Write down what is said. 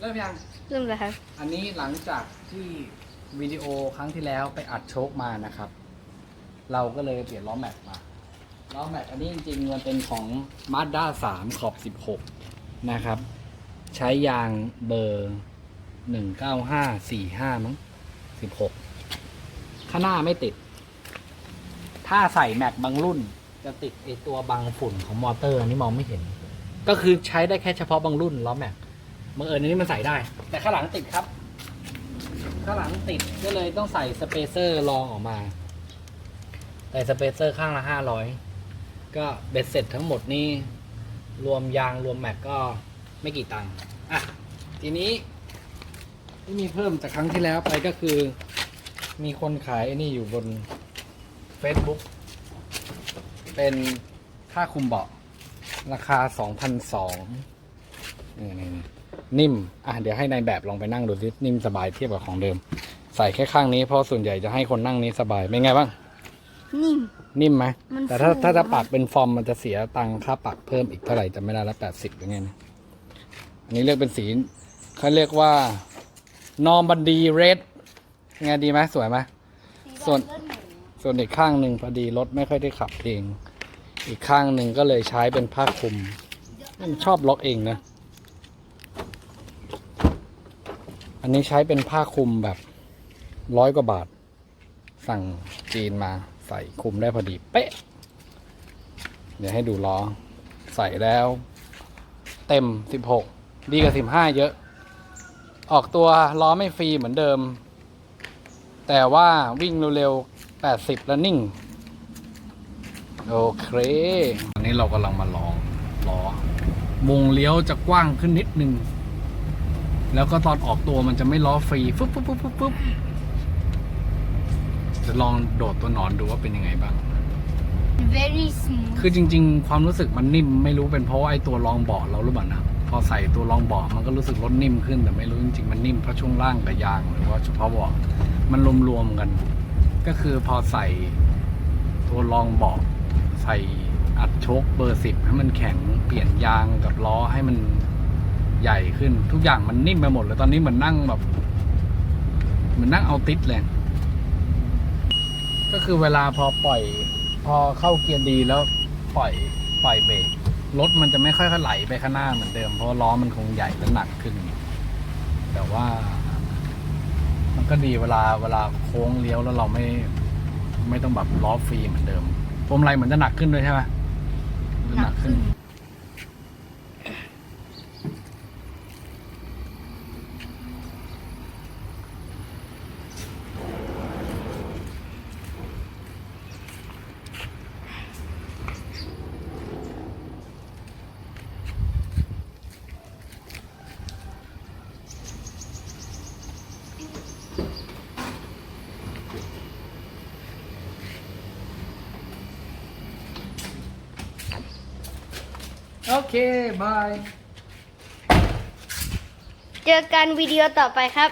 เริ่มยัง เริ่มเลยครับ อันนี้หลังจากที่วิดีโอครั้งที่แล้วไปอัดโชคมานะครับ เราก็เลยเปลี่ยนล้อแม็กมา ล้อแม็กอันนี้จริงๆมันเป็นของ Mazda 3 ขอบ 16 นะครับ ใช้ยางเบอร์ 19545 มั้ง 16 ข้างหน้าไม่ติด ถ้าใส่แม็กบางรุ่นจะติดไอตัวบังฝุ่นของมอเตอร์อันนี้มองไม่เห็น ก็คือใช้ได้แค่เฉพาะบางรุ่นล้อแม็ก บังเอิญอันนี้มันใส่ได้ แต่ข้างหลังติดครับ ข้างหลังติดก็เลยต้องใส่สเปเซอร์รองออกมาแต่สเปเซอร์ข้างละห้าร้อยก็เบ็ดเสร็จทั้งหมดนี่รวมยางรวมแม็กก็ไม่กี่ตังค์อะทีนี้ที่มีเพิ่มจากครั้งที่แล้วไปก็คือ มีคนขายไอ้นี่อยู่บน Facebook เป็นค่าคุมเบาะราคา 2,200นี่นี่ นี่นิ่ม อะเดี๋ยวให้นายแบบลองไปนั่งดูสินิ่มสบายเทียบกับของเดิม ใส่แค่ข้างนี้เพราะส่วนใหญ่จะให้คนนั่งนี้สบายเป็นไงบ้าง นิ่ม นิ่มไหมมันแต่ถ้าฟู ถ้าจะมากปักเป็นฟอร์มมันจะเสียตังค่าปักเพิ่มอีกเท่าไหร่จะไม่ได้ละแปดสิบยังไงนะอันนี้เลือกเป็นสีเขาเรียกว่านอมบันดีเรดไงดีไหมสวยไหม ส่วน ส่วนอีกข้างหนึ่งพอดีรถไม่ค่อยได้ขับเอง อีกข้างหนึ่งก็เลยใช้เป็นผ้าคลุมมันชอบล็อกเองนะ อั นนี้ใช้เป็นผ้าคลุมแบบร้อยกว่าบาท สั่งจีนมาใส่คลุมได้พอดี เป๊ะ เดี๋ยวให้ดูล้อ ใส่แล้ว เต็ม 16 ดีกว่า15 เยอะ ออกตัวล้อไม่ฟรีเหมือนเดิม แต่ว่าวิ่งเร็วๆ 80 แล้วนิ่ง โอเค อันนี้เรากำลังมาลองล้อมุงเลี้ยวจะกว้างขึ้นนิดนึง แล้วก็ตอนออกตัวมันจะไม่ล้อฟรีฟึบฟึบฟึบฟึบฟึบจะลองโดดตัวหนอนดูว่าเป็นยังไงบ้าง very smooth คือจริง ๆ ความรู้สึกมันนิ่มไม่รู้เป็นเพราะว่าไอ้ตัวรองเบาะเราหรือเปล่านะพอใส่ตัวรองเบาะมันก็รู้สึกรถนิ่มขึ้นแต่ไม่รู้จริงๆมันนิ่มเพราะช่วงล่างกับยางหรือว่าเฉพาะเบาะมันรวมๆกัน ก็คือพอใส่ตัวรองเบาะใส่อัดโชคเบอร์สิบให้มันแข็งเปลี่ยนยางกับล้อให้มัน ใหญ่ขึ้น ทุกอย่างมันนิ่มไปหมดเลยตอนนี้เหมือนนั่งแบบเหมือนนั่งเอาติดเลย ก็คือเวลาพอปล่อย พอเข้าเกียร์ดีแล้วปล่อยปล่อยเบรกรถมันจะไม่ค่อยไหลไปข้างหน้าเหมือนเดิมเพราะล้อมันคงใหญ่และหนักขึ้น แต่ว่า มันก็ดีเวลาเวลาโค้งเลี้ยวแล้วเราไม่ ไม่ต้องแบบล้อฟรีเหมือนเดิมพวงมาลัยเหมือนจะหนักขึ้นด้วยใช่ไหมหนักขึ้น โอเคบาย เจอกันวิดีโอต่อไปครับ